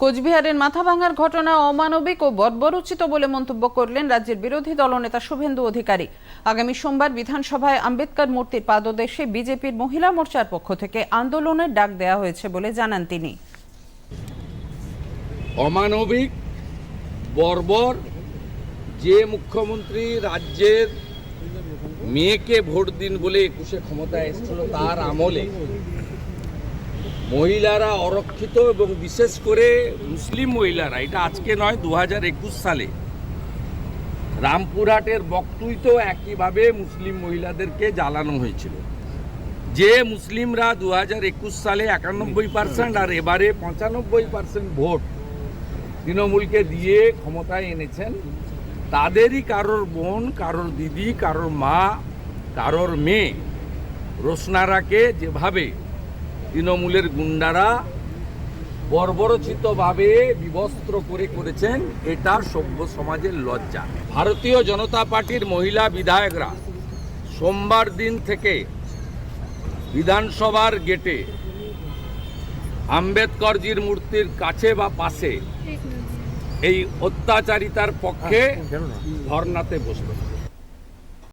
কোচবিহারের মাথা ভাঙার ঘটনা অমানবিক ও বর্বরোচিত বলে মন্তব্য করলেন রাজ্যের বিরোধী দলনেতা শুভেন্দু অধিকারী। আগামী সোমবার বিধানসভায় আম্বেদকর মূর্তির পাদদেশে বিজেপির মহিলা মোর্চার পক্ষ থেকে আন্দোলনের ডাক দেওয়া হয়েছে বলে জানান তিনি। অমানবিক, বর্বর, যে মুখ্যমন্ত্রী রাজ্যের মেয়েকে ভোট দিন বলে একুশে ক্ষমতায় এসেছিল, তার আমলে মহিলারা অরক্ষিত এবং বিশেষ করে মুসলিম মহিলারা, এটা আজকে নয় দু হাজার একুশ সালে। রামপুরহাটের বক্তুইতেও একইভাবে মুসলিম মহিলাদেরকে জ্বালানো হয়েছিল। যে মুসলিমরা দু হাজার একুশ সালে একানব্বই পার্সেন্ট আর এবারে পঁচানব্বই পার্সেন্ট ভোট তৃণমূলকে দিয়ে ক্ষমতায় এনেছেন, তাদেরই কারোর বোন, কারোর দিদি, কারোর মা, কারোর মেয়ে, রোশনারাকে যেভাবে তৃণমূলের গুন্ডারা বর্বরচিতভাবে বিবস্ত্র করে করেছেন এটা সভ্য সমাজের লজ্জা। ভারতীয় জনতা পার্টির মহিলা বিধায়করা সোমবার দিন থেকে বিধানসভার গেটে আম্বেদকরজির মূর্তির কাছে বা পাশে এই অত্যাচারিতার পক্ষে ধর্নাতে বসবে।